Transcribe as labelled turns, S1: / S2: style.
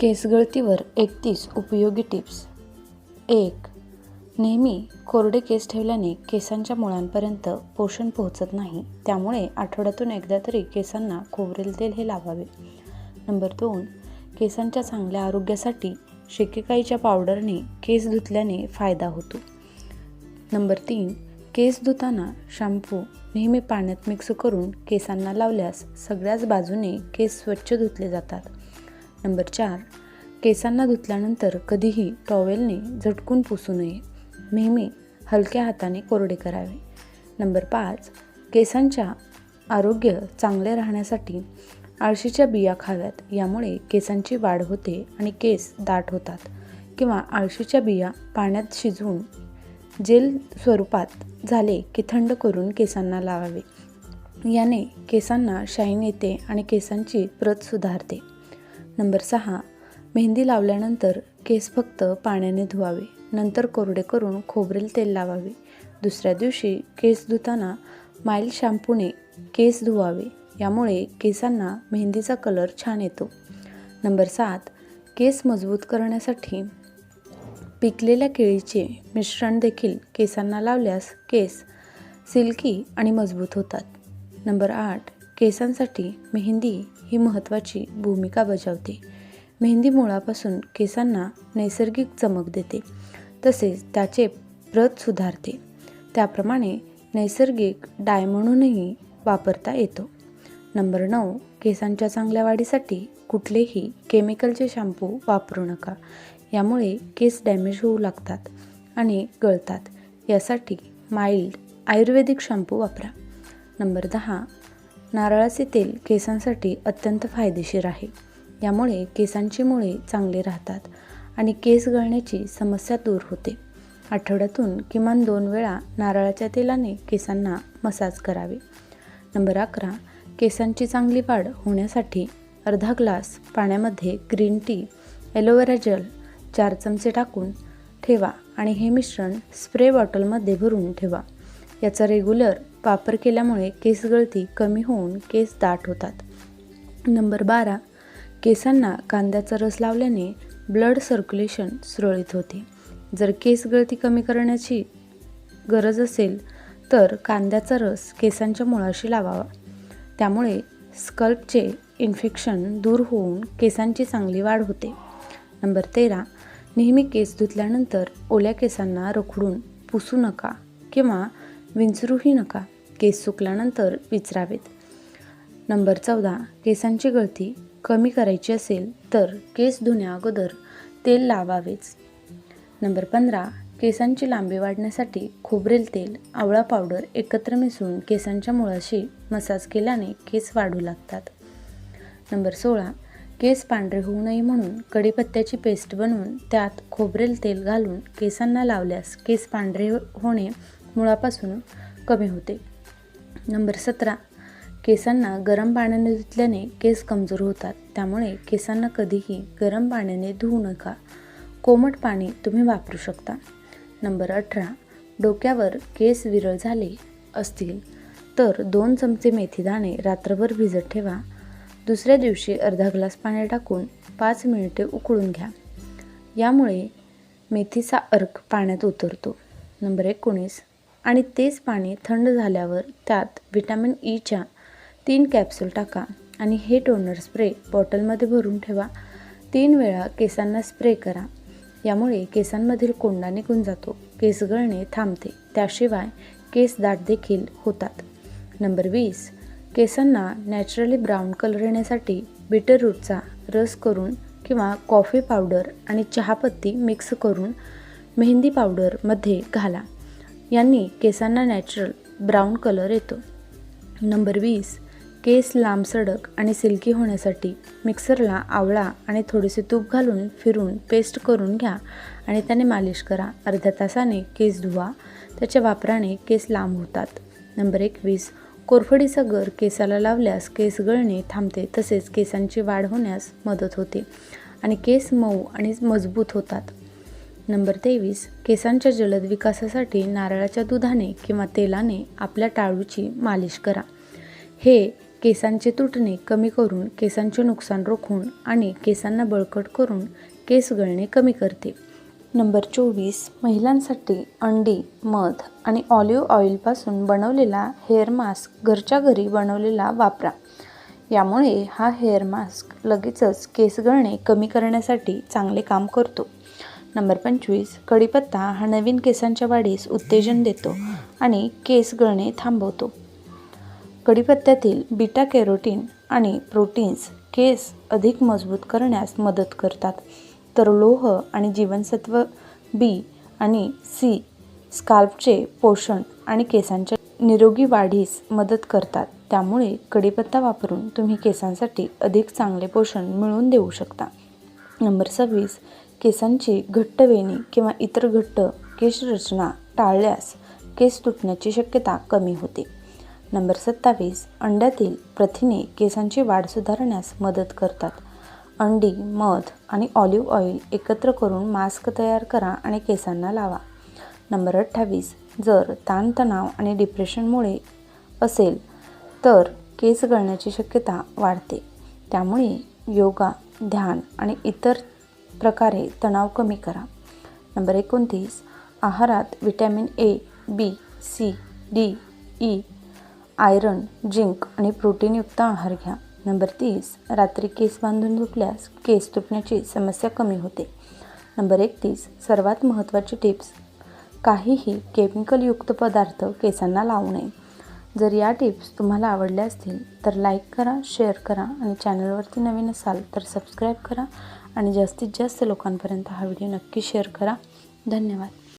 S1: केसगळतीवर एकतीस उपयोगी टिप्स. एक नेहमी कोरडे केस ठेवल्याने केसांच्या मुळांपर्यंत पोषण पोहोचत नाही त्यामुळे आठवड्यातून एकदा तरी केसांना खोबरेल तेल हे लावावे. नंबर दोन केसांच्या चांगल्या आरोग्यासाठी शेकेकाईच्या पावडरने केस धुतल्याने फायदा होतो. नंबर तीन केस धुताना शॅम्पू नेहमी पाण्यात मिक्स करून केसांना लावल्यास सगळ्याच बाजूने केस स्वच्छ धुतले जातात. नंबर चार केसांना धुतल्यानंतर कधीही टॉवेलने झटकून पुसू नये. नेहमी हलक्या हाताने कोरडे करावे. नंबर पाच केसांच्या आरोग्य चांगले राहण्यासाठी आळशीच्या बिया खाव्यात. यामुळे केसांची वाढ होते आणि केस दाट होतात किंवा आळशीच्या बिया पाण्यात शिजवून जेल स्वरूपात झाले की थंड करून केसांना लावावे. याने केसांना शाईन येते आणि केसांची प्रत सुधारते. नंबर सहा. मेहंदी लावल्यानंतर केस फक्त पाण्याने धुवावे. नंतर कोरडे करून खोबरेल तेल लावावे. दुसऱ्या दिवशी केस धुताना माईल शॅम्पूने केस धुवावे. यामुळे केसांना मेहंदीचा कलर छान येतो. नंबर सात. केस मजबूत करण्यासाठी पिकलेल्या केळीचे मिश्रण देखील केसांना लावल्यास केस सिल्की आणि मजबूत होतात. नंबर आठ. केसांसाठी मेहंदी ही महत्त्वाची भूमिका बजावते. मेहंदी मुळापासून केसांना नैसर्गिक चमक देते. तसेच त्याचे प्रत सुधारते. त्याप्रमाणे नैसर्गिक डाय म्हणूनही वापरता येतो. नंबर नऊ केसांच्या चांगल्या वाढीसाठी कुठलेही केमिकलचे शॅम्पू वापरू नका. यामुळे केस डॅमेज होऊ लागतात आणि गळतात. यासाठी माइल्ड आयुर्वेदिक शॅम्पू वापरा. नंबर दहा नारळाचे तेल केसांसाठी अत्यंत फायदेशीर आहे. यामुळे केसांची मुळे चांगली राहतात आणि केस गळण्याची समस्या दूर होते. आठवड्यातून किमान दोन वेळा नारळाच्या तेलाने केसांना मसाज करावे. नंबर अकरा केसांची चांगली वाढ होण्यासाठी अर्धा ग्लास पाण्यामध्ये ग्रीन टी ॲलोवेरा जेल चार चमचे टाकून ठेवा आणि हे मिश्रण स्प्रे बॉटलमध्ये भरून ठेवा. याचा रेग्युलर वापर केल्यामुळे केस गळती कमी होऊन केस दाट होतात. नंबर बारा केसांना कांद्याचा रस लावल्याने ब्लड सर्क्युलेशन सुरळीत होते. जर केस गळती कमी करण्याची गरज असेल तर कांद्याचा रस केसांच्या मुळाशी लावावा. त्यामुळे स्कल्पचे इन्फेक्शन दूर होऊन केसांची चांगली वाढ होते. नंबर तेरा नेहमी केस धुतल्यानंतर ओल्या केसांना रखडून पुसू नका किंवा विंचरूही नका. केस सुकल्यानंतर विचरावेत. नंबर चौदा. केसांची गळती कमी करायची असेल तर केस धुण्या अगोदर तेल लावावेच. नंबर पंधरा. केसांची लांबी वाढण्यासाठी खोबरेल तेल आवळा पावडर एकत्र मिसळून केसांच्या मुळाशी मसाज केल्याने केस वाढू लागतात. नंबर सोळा. केस पांढरे होऊ नये म्हणून कढीपत्त्याची पेस्ट बनवून त्यात खोबरेल तेल घालून केसांना लावल्यास केस पांढरे होणे मुळापासून कमी होते. नंबर सतरा केसांना गरम पाण्याने धुतल्याने केस कमजोर होतात. त्यामुळे केसांना कधीही गरम पाण्याने धुवू नका. कोमट पाणी तुम्ही वापरू शकता. नंबर अठरा डोक्यावर केस विरळ झाले असतील तर दोन चमचे मेथीदाणे रात्रभर भिजत ठेवा. दुसऱ्या दिवशी अर्धा ग्लास पाणी टाकून पाच मिनिटे उकळून घ्या. यामुळे मेथीचा अर्क पाण्यात उतरतो. नंबर एकोणीस आणि तेच पाणी थंड झाल्यावर त्यात व्हिटॅमिन e ईच्या तीन कॅप्सूल टाका आणि हे टोनर स्प्रे बॉटलमध्ये भरून ठेवा. तीन वेळा केसांना स्प्रे करा. यामुळे केसांमधील कोंडा निघून जातो. केस गळणे थांबते. त्याशिवाय केस दाट देखील होतात. नंबर वीस. केसांना नॅचरली ब्राऊन कलर येण्यासाठी बीटरूटचा रस करून किंवा कॉफी पावडर आणि चहापत्ती मिक्स करून मेहंदी पावडरमध्ये घाला. यांनी केसांना नॅचरल ब्राऊन कलर येतो. नंबर वीस केस लांब सडक आणि सिल्की होण्यासाठी मिक्सरला आवळा आणि थोडेसे तूप घालून फिरून पेस्ट करून घ्या आणि त्याने मालिश करा. अर्ध्या तासाने केस धुवा. त्याच्या वापराने केस लांब होतात. नंबर एकवीस कोरफडीचा गर केसाला लावल्यास केस गळणे थांबते तसेच केसांची वाढ होण्यास मदत होते आणि केस मऊ आणि मजबूत होतात. नंबर तेवीस केसांच्या जलद विकासासाठी नारळाच्या दुधाने किंवा तेलाने आपल्या टाळूची मालिश करा. हे केसांचे तुटणे कमी करून केसांचे नुकसान रोखून आणि केसांना बळकट करून केस गळणे कमी करते. नंबर चोवीस महिलांसाठी अंडी मध आणि ऑलिव्ह ऑइलपासून बनवलेला हेअर मास्क घरच्या घरी बनवलेला वापरा. यामुळे हा हेअर मास्क लगेचच केस गळणे कमी करण्यासाठी चांगले काम करतो. नंबर पंचवीस कढीपत्ता हा नवीन केसांच्या वाढीस उत्तेजन देतो आणि केस गळणे थांबवतो. कढीपत्त्यातील बीटा कॅरोटीन आणि प्रोटीन्स केस अधिक मजबूत करण्यास मदत करतात. तर लोह आणि जीवनसत्व बी आणि सी स्काल्पचे पोषण आणि केसांच्या निरोगी वाढीस मदत करतात. त्यामुळे कढीपत्ता वापरून तुम्ही केसांसाठी अधिक चांगले पोषण मिळवून देऊ शकता. नंबर सव्वीस केसांची घट्ट वेणी किंवा इतर घट्ट केशरचना टाळल्यास केस तुटण्याची शक्यता कमी होते. नंबर सत्तावीस अंड्यातील प्रथिने केसांची वाढ सुधारण्यास मदत करतात. अंडी मध आणि ऑलिव्ह ऑइल एकत्र करून मास्क तयार करा आणि केसांना लावा. नंबर अठ्ठावीस जर ताणतणाव आणि डिप्रेशनमुळे असेल तर केस गळण्याची शक्यता वाढते. त्यामुळे योगा ध्यान आणि इतर प्रकारे तणाव कमी करा. नंबर एकोणतीस आहारात vitamin A B C D E iron zinc आणि प्रोटीनयुक्त आहार घ्या. नंबर तीस रात्री केस बांधून झोपल्यास केस तुटण्याची समस्या कमी होते. नंबर एकतीस सर्वात महत्त्वाची टिप्स काहीही केमिकलयुक्त पदार्थ केसांना लावू नये. जर या टिप्स तुम्हाला आवडल्या असतील तर लाईक करा शेअर करा आणि चॅनलवरती नवीन असाल तर सबस्क्राईब करा आणि जास्तीत जास्त लोकांपर्यंत हा व्हिडिओ नक्की शेअर करा. धन्यवाद.